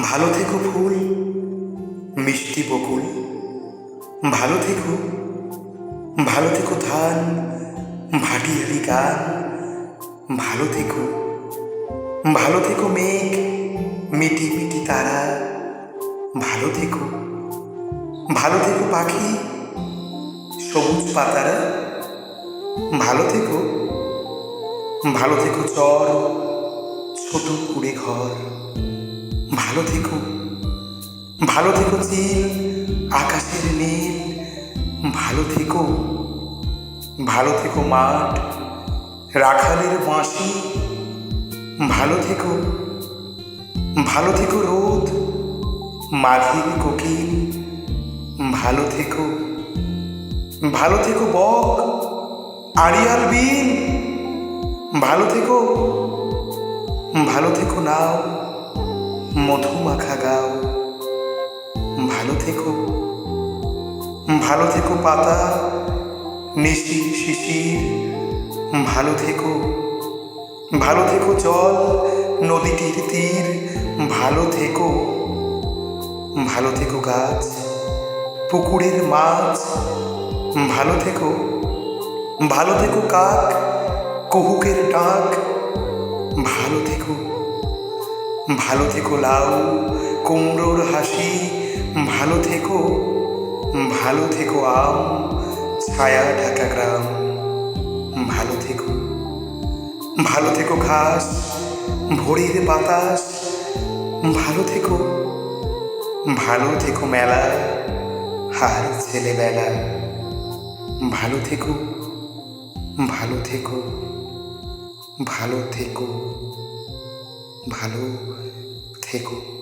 ভালো থেকো ফুল, মিষ্টি বকুল। ভালো থেকো ভালো থেকো ধান, ভাটিয়ালি গান। ভালো থেকো ভালো থেকো মেঘ, মিটি মিটি তারা। ভালো থেকো ভালো থেকো পাখি, সবুজ পাতারা। ভালো থেকো ভালো থেকো চর, ছোট কুড়ে ঘর। ভালো থেকো। ভালো থেকো চিল আকাশের নীল। ভালো থেকো। ভালো থেকো মাঠ, রাখালের বাঁশি। ভালো থেকো। ভালো থেকো রোদ মাঘের কোকিল। ভালো থেকো। ভালো থেকো বক, আড়িয়াল বিল। ভালো থেকো। ভালো থেকো নাও। মধুমাখা গাও। ভালো থেকো। ভালো থেকো পাতা। নিশি শিশির। ভালো থেকো। ভালো থেকো জল, নদীটির তীর। ভালো থেকো। ভালো থেকো গাছ। পুকুরের মাছ। ভালো থেকো। ভালো থেকো কাক। কুহুকের ডাক। ভালো থেকো। ভালো থেকো লাউ, কুমড়োর হাসি, ভালো থেকো ভালো থেকো আম, ছায়া ঢাকা গ্রাম, ভালো থেকো। ভালো থেকো ঘাস, ভোরের বাতাস, ভালো থেকো। ভালো থেকো মেলা, হার ছেলেবেলা। ভালো থেকো ভালো থেকো ভালো থেকো। ভালো থেকো।